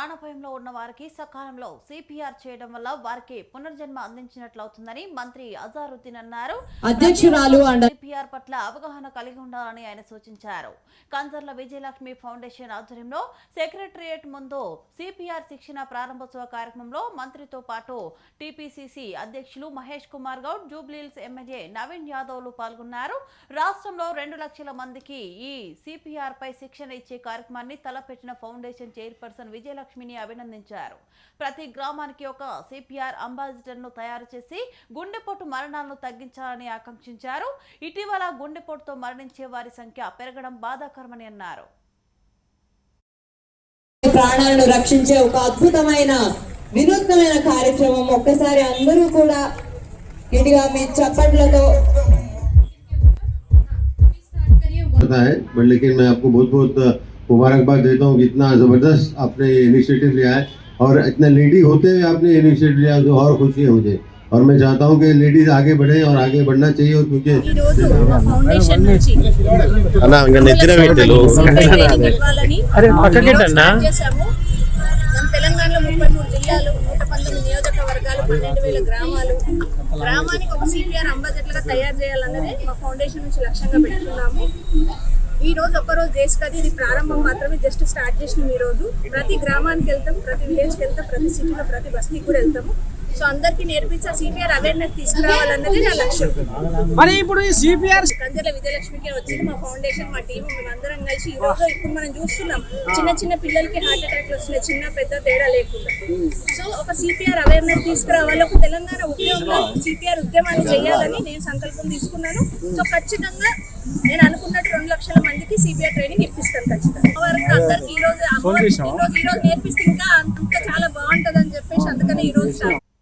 ప్రాణభయంలో ఉన్న వారికి సకాలంలో సిపిఆర్ చేయడం వల్ల వారికి పునర్జన్మ అందించినట్లవుతుందని మంత్రి అజారుద్దీన్ అన్నారు. అధ్యక్షురాలు సిపిఆర్ పట్ల అవగాహన కలిగి ఉండాలని ఆయన సూచించారు. కంచర్ల విజయలక్ష్మి ఫౌండేషన్ ఆధ్వర్యంలో సెక్రటరియట్ ముందు సిపిఆర్ శిక్షణ ప్రారంభోత్సవ కార్యక్రమంలో మంత్రితో పాటు టీపీసీసీ అధ్యక్షులు మహేష్ కుమార్ గౌడ్ జూబ్లీహిల్స్ ఎమ్మెల్యే నవీన్ యాదవ్లు పాల్గొన్నారు. రాష్ట్రంలో రెండు లక్షల మందికి ఈ సిపిఆర్ పై శిక్షణ ఇచ్చే కార్యక్రమాన్ని తలపెట్టిన ఫౌండేషన్ చైర్పర్సన్ విజయలక్ష్మిని అభినందించారు ప్రతి గ్రామానికి ఒక సిపిఆర్ అంబాసిడర్ ను తయారు చేసి గుండెపోటు మరణాలను తగ్గించాలని ఆకాంక్షించారు ఇటీవల గుండెపోటుతో మరణించే వారి సంఖ్య పెరగడం బాధాకరమని అన్నారు ప్రాణాలను రక్షించే ఒక అద్భుతమైన వినూత్నమైన కార్యక్రమం ఒక్కసారి అందరూ కూడా గట్టిగా మీ చప్పట్లతో पता है बट लेकिन मैं आपको बहुत बहुत मुबारकबाद देता हूँ कि इतना ज़बरदस्त आपने इनिशिएटिव लिया है और इतना लेडी होते हुए आपने इनिशिएटिव लिया तो और खुशी है मुझे और मैं चाहता हूँ कि लेडीज आगे बढ़े और आगे बढ़ना चाहिए और क्योंकि ఈ రోజు మా ఫౌండేషన్ నుంచి అన్నా ఇంకా నెత్తిన పెట్టెలు ట్రైనింగ్ ఇవ్వాలని అరే పక్కకెట్టన్నా స్టార్ట్ చేశాము మన తెలంగాణలో ముప్పై మూడు జిల్లాలు నూట పంతొమ్మిది నియోజకవర్గాలు పన్నెండు వేల గ్రామాలు గ్రామానికి ఒక సిపిఆర్ అంబాసిడర్గా తయారు చేయాలన్నదే మా ఫౌండేషన్ నుంచి లక్ష్యంగా పెట్టుకున్నాము ఈ రోజు ఒక్కరోజు చేసి కదా ఇది ప్రారంభం మాత్రమే జస్ట్ స్టార్ట్ చేసినాం ఈ రోజు. ప్రతి గ్రామానికి వెళ్తాం ప్రతి విలేజ్కి వెళ్తాం ప్రతి సిటీలో ప్రతి బస్తీకి కూడా వెళ్తాము. సో అందరికీ నేర్పించే సిపిఆర్ అవేర్నెస్ తీసుకురావాలన్నది నా లక్ష్యం. మరి ఇప్పుడు ఈ సిపిఆర్ కంజర్ల విజయలక్ష్మికి వచ్చింది మా ఫౌండేషన్ మా టీం మేమందరం కలిసి ఈ రోజు ఇప్పుడు మనం చూస్తున్నాం చిన్న చిన్న పిల్లలకి హార్ట్ అటాక్లు వస్తున్నాయి చిన్న పెద్ద తేడా లేకుండా. సో ఒక సిపిఆర్ అవేర్నెస్ తీసుకురావాలి ఒక తెలంగాణ ఉద్యమంలో సిపిఆర్ ఉద్యమాన్ని చేయాలని నేను సంకల్పం తీసుకున్నాను. సో ఖచ్చితంగా నేను అనుకున్నట్టు రెండు లక్షల మందికి సిపిఆర్ ట్రైనింగ్ ఇప్పిస్తాను ఖచ్చితంగా. వరకు అందరికి ఈ రోజు ఈ రోజు ఈ రోజు నేర్పిస్తే ఇంకా అంత చాలా బాగుంటది అని చెప్పేసి అందుకని ఈ రోజు